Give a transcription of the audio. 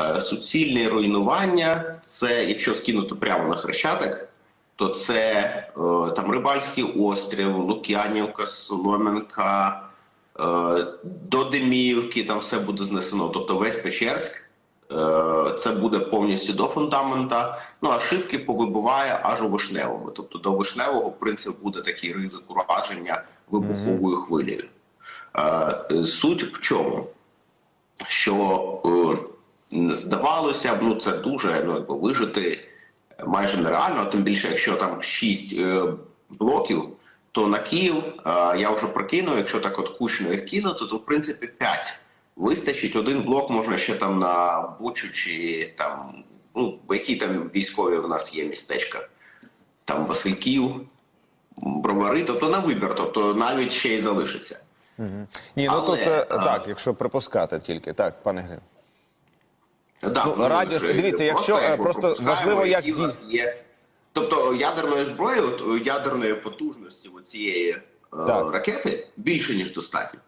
Е, Суцільне руйнування це, якщо скинути прямо на хрещатик, то це е, там Рибальський острів, Лук'янівка, Солом'янка, е, до Деміївки, там все буде знесено. Тобто весь Печерськ, це буде повністю до фундамента. Ну а шибки повибиває аж у Вишневому. Тобто до Вишневого, в принципі, буде такий ризик ураження вибуховою хвилею. Суть в чому? Що здавалося б, ну це дуже ну, якби, вижити майже нереально, тим більше, якщо там 6 е, блоків, то на Київ е, я вже прикинув, якщо так от кучно їх кинути, то в принципі 5 вистачить. Один блок можна ще там на Бучу чи там, ну, які там військові в нас є містечка, там Васильків, Бровари, тобто на вибір, тобто навіть ще й залишиться. Ні, ну Але, тут е, а- так, якщо припускати тільки так, пане Грин. Да, Ну, радіус- вже дивіться, якщо, просто, е, просто важливо, як ді- є. Тобто ядерної зброї, от, ядерної потужності цієї Так. ракети більше ніж достатньо.